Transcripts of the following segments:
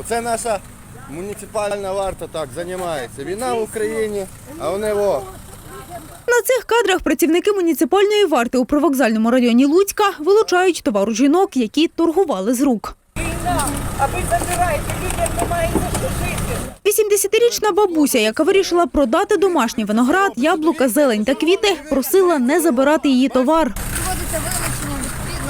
Оце наша муніципальна варта так займається. Війна в Україні, а вони во. На цих кадрах працівники муніципальної варти у привокзальному районі Луцька вилучають товар у жінок, які торгували з рук. А ви забираєте, людям немає за що жити. 80-річна бабуся, яка вирішила продати домашній виноград, яблука, зелень та квіти, просила не забирати її товар.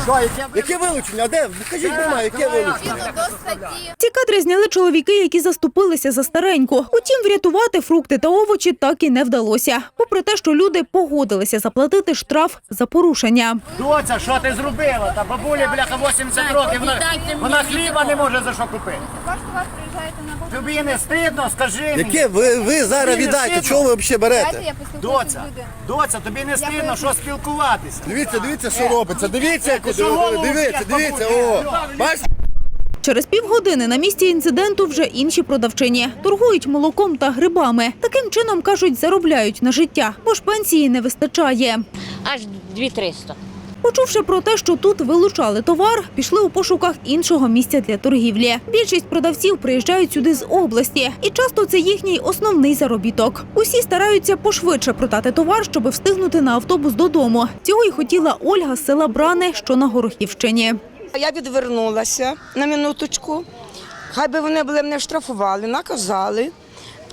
Вилучення відповідно Яке вилучення? А де? Покажіть прямо, яке вилучення? відповідно до статті. Ці кадри зняли чоловіки, які заступилися за стареньку. Утім, врятувати фрукти та овочі так і не вдалося. Попри те, що люди погодилися заплатити штраф за порушення. Доця, що ти зробила? Та бабулі, бляха, 80 років, вона, вона хліба не може за що купити. Приїжджаєте на вулицю. Тобі не стидно, скажи мені. Яке? Ви, ви зараз віддайте, чого ви взагалі Дайте берете? я Доця, доця, тобі не стидно, що спілкуватися. Дивіться, дивіться, що робиться. Дивіться, як що голову дивіться, дивіться. О, бачите? Через півгодини на місці інциденту вже інші продавчині торгують молоком та грибами. Таким чином кажуть, заробляють на життя, бо ж пенсії не вистачає. аж 2300. Почувши про те, що тут вилучали товар, пішли у пошуках іншого місця для торгівлі. Більшість продавців приїжджають сюди з області, і часто це їхній основний заробіток. Усі стараються пошвидше продати товар, щоб встигнути на автобус додому. Цього й хотіла Ольга з села Брани, що на Горохівщині. Я відвернулася на минуточку. Хай би вони були мене штрафували, наказали.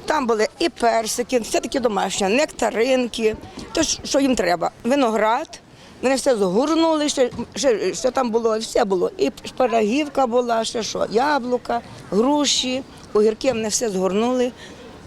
Там були і персики, все таки домашнє, нектаринки, те, що їм треба. Виноград. Вони все згорнули, ще, ще, що там було, все було. І шпарагівка була, ще що, яблука, груші, огірки мене все згорнули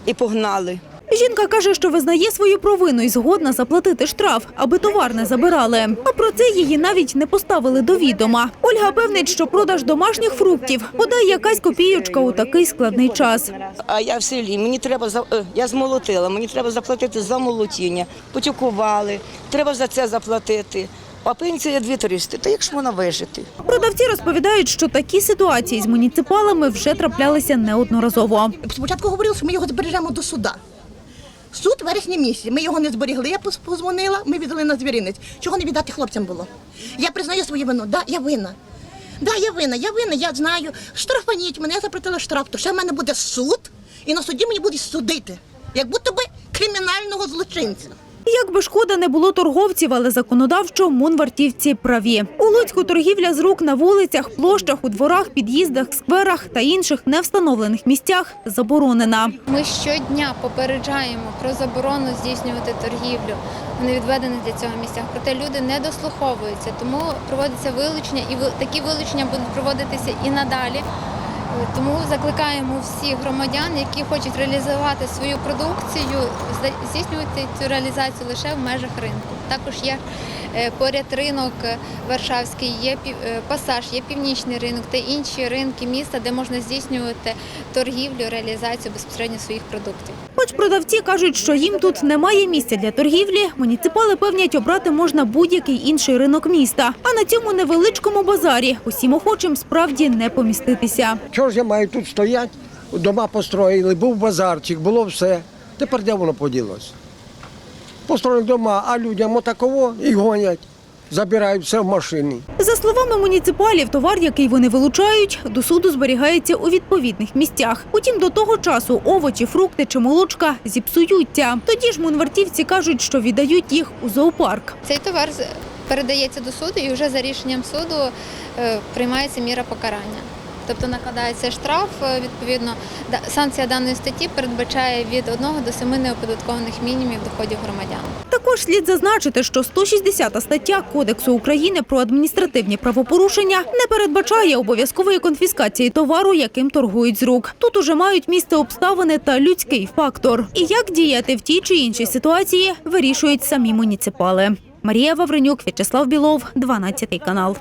і погнали. Жінка каже, що визнає свою провину і згодна заплатити штраф, аби товар не забирали. А про це її навіть не поставили до відома. Ольга певнить, що продаж домашніх фруктів бодай якась копійочка у такий складний час. А я в селі, мені треба за е, я змолотила, мені треба заплатити за молотіння, потюкували, треба за це заплатити. А пенсія 2300, та як ж вона вижити? Продавці розповідають, що такі ситуації з муніципалами вже траплялися неодноразово. Спочатку говорили, що ми його збережемо до суда. Суд вересні місяці. Ми його не зберігли. Я позвонила, ми віддали на звіринець. Чого не віддати хлопцям було? Я признаю свою вину. Да, я винна. Да, я винна, я винна, я знаю. Штрафаніть мене, я заплатила штраф, то ще в мене буде суд, і на суді мені будуть судити, як будто би кримінального злочинця. Як би шкода не було торговців, але законодавчо мунвартівці праві. У Луцьку торгівля з рук на вулицях, площах, у дворах, під'їздах, скверах та інших невстановлених місцях заборонена. Ми щодня попереджаємо про заборону здійснювати торгівлю в невідведених для цього місцях. Проте люди не дослуховуються, тому проводиться вилучення, і такі вилучення будуть проводитися і надалі. Тому закликаємо всіх громадян, які хочуть реалізувати свою продукцію, здійснювати цю реалізацію лише в межах ринку. Також є е, поряд ринок Варшавський, є е, пасаж, є північний ринок та інші ринки міста, де можна здійснювати торгівлю, реалізацію безпосередньо своїх продуктів. Хоч продавці кажуть, що їм тут немає місця для торгівлі, муніципали певнять, обрати можна будь-який інший ринок міста. А на цьому невеличкому базарі усім охочим справді не поміститися. Чого ж я маю тут стояти? Дома построїли, був базарчик, було все. Тепер де воно поділося? Построїли дома, а людям отаково і гонять, забирають все в машині. За словами муніципалів, товар, який вони вилучають, до суду зберігається у відповідних місцях. Утім, до того часу овочі, фрукти чи молочка зіпсуються. Тоді ж мунвартівці кажуть, що віддають їх у зоопарк. Цей товар передається до суду і вже за рішенням суду е, приймається міра покарання. Тобто накладається штраф, е, відповідно, санкція даної статті передбачає від 1 до 7 неоподаткованих мінімумів доходів громадян. Також слід зазначити, що 160 стаття Кодексу України про адміністративні правопорушення не передбачає обов'язкової конфіскації товару, яким торгують з рук. Тут уже мають місце обставини та людський фактор. І як діяти в тій чи іншій ситуації, вирішують самі муніципали. Марія Вавренюк, В'ячеслав Білов, 12 канал.